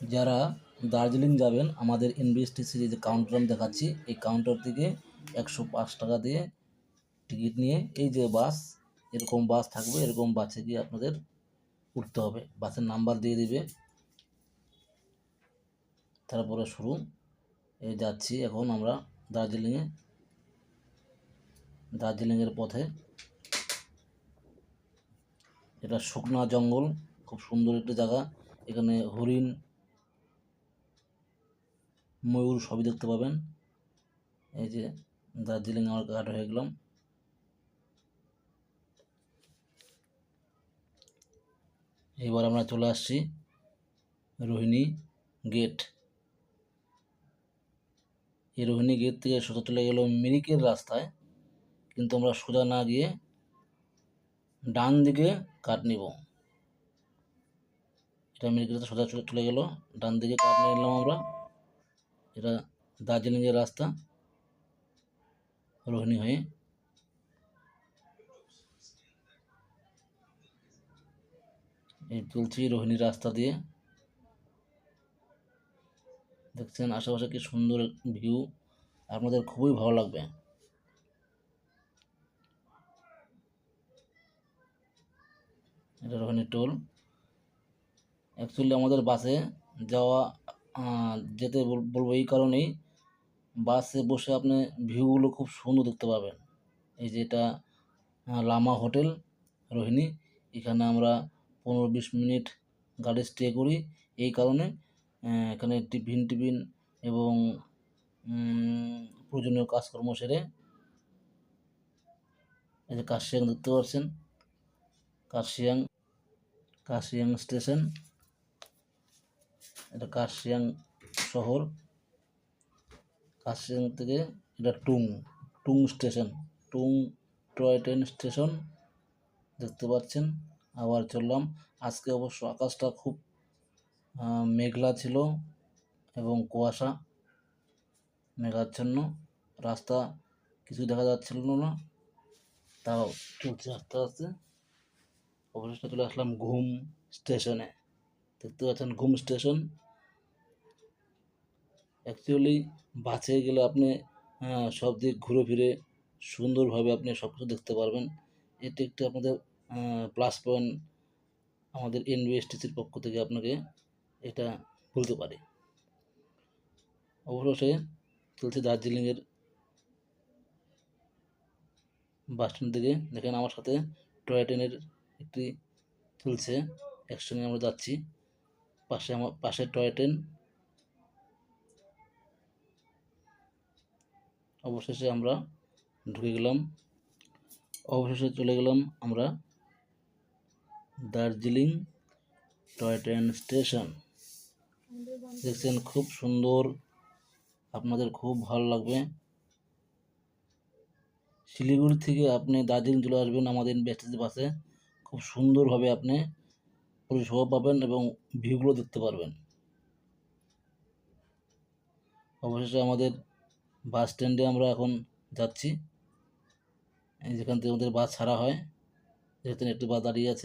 যারা দার্জিলিং যাবেন, আমাদের এনবিএসটিসির যে কাউন্টার আমি দেখাচ্ছি, এই কাউন্টার থেকে একশো পাঁচ টাকা দিয়ে টিকিট নিয়ে এই যে বাস এরকম বাস থাকবে, এরকম বাসে গিয়ে আপনাদের উঠতে হবে। বাসের নাম্বার দিয়ে দিবে। তারপরে শুরু। এই যাচ্ছি এখন আমরা দার্জিলিংয়ে দার্জিলিংয়ের পথে। এটা শুকনা জঙ্গল, খুব সুন্দর একটা জায়গা। এখানে হরিণ ময়ূর সবই দেখতে পাবেন। এই যে দার্জিলিং আমার ঘাট হয়ে গেলাম। এবার আমরা চলে আসছি রোহিণী গেট। এই রোহিণী গেট থেকে সোজা চলে গেল মিরিকের রাস্তায়। কিন্তু আমরা সোজা না গিয়ে ডান দিকে কাট নিব। এটা মিরিকের সোজা চলে চলে গেল। ডান দিকে কাট নিয়ে নিলাম আমরা। এটা দার্জিলিংয়ের রাস্তা। রোহিণী হয়ে। এই চলছি রোহিণী রাস্তা দিয়ে। দেখছেন আশেপাশে কি সুন্দর ভিউ। আপনাদের খুবই ভালো লাগবে। এটা রোহিণী টোল। অ্যাকচুয়ালি আমাদের বাসে যাওয়া যেতে বল- বলব এই কারণেই বাসে বসে আপনি ভিউগুলো খুব সুন্দর দেখতে পাবেন। এই যে এটা লামা হোটেল রোহিণী। এখানে আমরা পনেরো বিশ মিনিট গাড়ি স্টে করি। এই কারণে এখানে টিফিন টিফিন এবং প্রয়োজনীয় কাজকর্ম সেরে এই যে কাশিয়াং দেখতে পাচ্ছেন। কাশিয়াং কাশিয়াং স্টেশন। এটা কাশিয়াং শহর। কাশিয়াং থেকে এটা টুং টুং স্টেশন, টুং টয় ট্রেন স্টেশন দেখতে পাচ্ছেন। আবার চললাম, আজকে অবশ্য আকাশটা খুব মেঘলা ছিল এবং কুয়াশা মেঘাচ্ছন্ন। রাস্তা কিছু দেখা যাচ্ছিল না, তাও চলছে আস্তে আস্তে। অবশেষে চলে আসলাম ঘুম স্টেশনে। দেখতে পাচ্ছেন ঘুম স্টেশন। অ্যাকচুয়ালি বাসে গেলে আপনি সব দিক ঘুরে ফিরে সুন্দরভাবে আপনি সব কিছু দেখতে পারবেন। এটি একটি আপনাদের প্লাস পয়েন্ট আমাদের এনবিএসটিসির পক্ষ থেকে আপনাকে এটা বলতে পারি। অবশেষে চলছে দার্জিলিংয়ের বাস স্ট্যান্ড থেকে দেখেন আমার সাথে টয় ট্রেনের একটি চলছে। একসঙ্গে আমরা যাচ্ছি। পাশে আমার পাশে টয় ট্রেন। অবশেষে আমরা ঢুকে গেলাম। অবশেষে চলে গেলাম আমরা দার্জিলিং টয় ট্রেন স্টেশন। দেখছেন, খুব সুন্দর। আপনাদের খুব ভালো লাগবে। শিলিগুড়ি থেকে আপনি দার্জিলিং চলে আসবেন আমাদের বেস্টেজ বাসে। খুব সুন্দরভাবে আপনি পরিষেবা পাবেন এবং ভিউগুলো দেখতে পারবেন। অবশেষে আমাদের বাস স্ট্যান্ডে আমরা এখন যাচ্ছি। যেখান থেকে আমাদের বাস ছাড়া হয় যেহেতু একটি বাস দাঁড়িয়ে আছে।